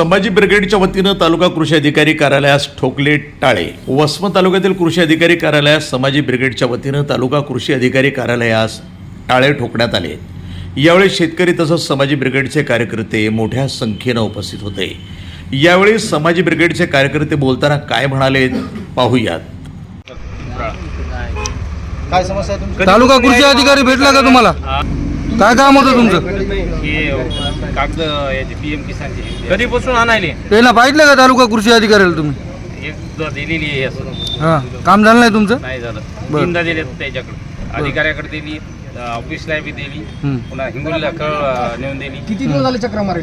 संभाजी ब्रिगेडच्या वतीनं तालुका कृषी अधिकारी कार्यालयास ठोकले टाळे. वसमत तालुक्यातील कृषी अधिकारी कार्यालयास संभाजी ब्रिगेडच्या वतीनं तालुका कृषी अधिकारी कार्यालयास टाळे ठोकण्यात आले. यावेळी शेतकरी तसंच समाजी ब्रिगेडचे कार्यकर्ते मोठ्या संख्येनं उपस्थित होते. यावेळी समाजी ब्रिगेडचे कार्यकर्ते बोलताना काय म्हणाले पाहूयात. काय समस्या तालुका कृषी अधिकारी भेटला का तुम्हाला? काय काम होतं तुमचं? हे कागद याचे पी एम किसानचे. कधीपासून आणायले? त्याला पाहिलं का तालुका कृषी अधिकाऱ्याला तुम्ही? एकदा दिलेली आहे असं. हा काम झालं नाही तुमचं? नाही झालं. बरं. तीनदा दिले त्याच्याकडे अधिकाऱ्याकडे दिली ऑफिसला बी दिली. पुन्हा हिंगोलीला कळ अं, नेऊन दिली. किती दिवस झाले चक्र मारली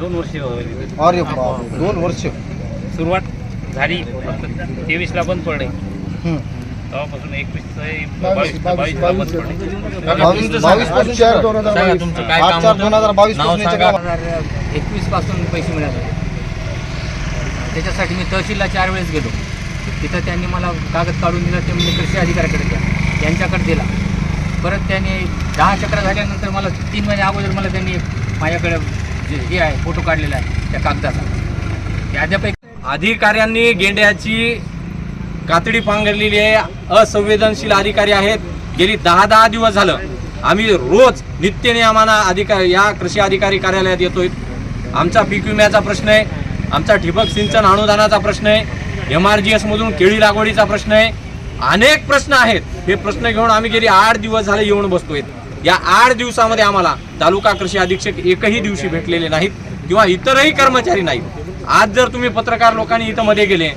दोन वर्ष होईल. अरे बाप, दोन वर्ष. सुरुवात झाली तेवीसला बंद पडले. तेव्हापासून एकवीस बावीस- पासून चार सांगा तुमचं काय आठ काम चार? दोन हजार बावीस हे एकवीसपासून पैसे मिळाले त्याच्यासाठी मी तहसीलला चार वेळेस गेलो तिथं त्यांनी मला कागद काढून दिला ते म्हणजे कृषी अधिकाऱ्याकडे द्या त्यांच्याकडे दिला परत त्यांनी दहा चक्र झाल्यानंतर मला तीन महिने अगोदर मला त्यांनी माझ्याकडे जे हे आहे फोटो काढलेला आहे त्या कागदाचा अद्याप अधिकाऱ्यांनी गेंड्याची कातडी पांघरलेली आहे. असंवेदनशील अधिकारी आहेत. गेली दहा दहा दिवस झालं. आम्ही रोज नित्यने आम्हाला अधिकारी या कृषी अधिकारी कार्यालयात येतोय. आमचा पीक विम्याचा प्रश्न आहे. आमचा ठिबक सिंचन अनुदानाचा प्रश्न आहे. एम आर जी एसमधून केळी लागवडीचा प्रश्न आहे. अनेक प्रश्न आहेत. हे प्रश्न घेऊन आम्ही गेली आठ दिवस झाले येऊन बसतोय. या आठ दिवसामध्ये आम्हाला तालुका कृषी अधीक्षक एकही दिवशी भेटलेले नाहीत किंवा इतरही कर्मचारी नाहीत. आज जर तुम्ही पत्रकार लोकांनी इथं मध्ये गेले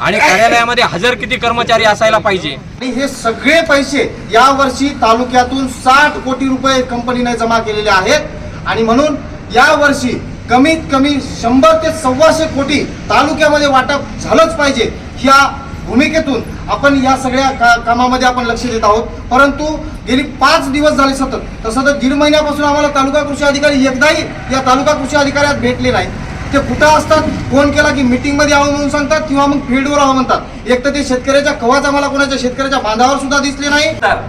आणि कार्यालयामध्ये हजर किती कर्मचारी असायला पाहिजे? आणि हे सगळे पैसे या वर्षी तालुक्यातून साठ कोटी रुपये कंपनीने जमा केलेले आहेत. आणि म्हणून या वर्षी कमीत कमी शंभर ते सव्वाशे कोटी तालुक्यामध्ये वाटप झालंच पाहिजे. ह्या भूमिकेतून आपण या सगळ्या का कामामध्ये आपण लक्ष देत आहोत. परंतु गेली पाच दिवस झाले सतत. तर सतत दीड महिन्यापासून आम्हाला तालुका कृषी अधिकारी एकदाही या तालुका कृषी अधिकाऱ्यात भेटले नाही ते कुठं असतात? फोन केला की मिटिंगमध्ये यावं म्हणून सांगतात किंवा मग फील्डवर यावं म्हणतात. एक तर ते शेतकऱ्याच्या कवाचा आम्हाला कोणाच्या शेतकऱ्याच्या बांधावर सुद्धा दिसले नाही. तर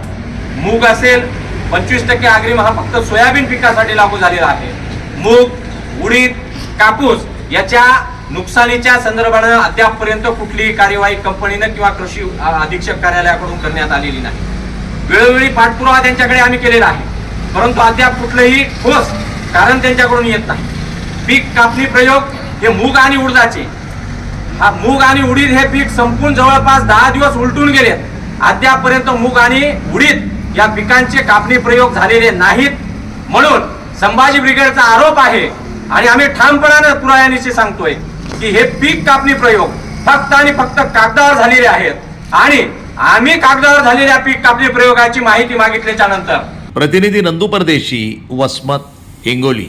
मूग असेल पंचवीस टक्के अग्रिम हा फक्त सोयाबीन पिकासाठी लागू झालेला आहे. मूग उडीद कापूस याच्या नुकसानीच्या संदर्भानं अद्यापपर्यंत कुठलीही कार्यवाही कंपनीनं किंवा कृषी अधीक्षक कार्यालयाकडून करण्यात आलेली नाही. वेळोवेळी पाठपुरावा त्यांच्याकडे आम्ही केलेला आहे. परंतु अद्याप कुठलंही ठोस कारण त्यांच्याकडून येत नाही. पीक कापणी प्रयोग हे मूग आणि उडदाचे. हा मूग आणि उडीद हे पीक संपून जवळपास दहा दिवस उलटून गेले. अद्यापर्यंत मूग आणि उडीद या पिकांचे कापणी प्रयोग झालेले नाहीत. म्हणून संभाजी ब्रिगेडचा आरोप आहे आणि आम्ही ठामपणानं पुरायानिशी सांगतोय की हे पीक कापणी प्रयोग फक्त आणि फक्त कागदावर झालेले आहेत. आणि आम्ही कागदावर झालेल्या पीक कापणी प्रयोगाची माहिती मागितल्याच्या नंतर प्रतिनिधी नंदू परदेशी वसमत हिंगोली.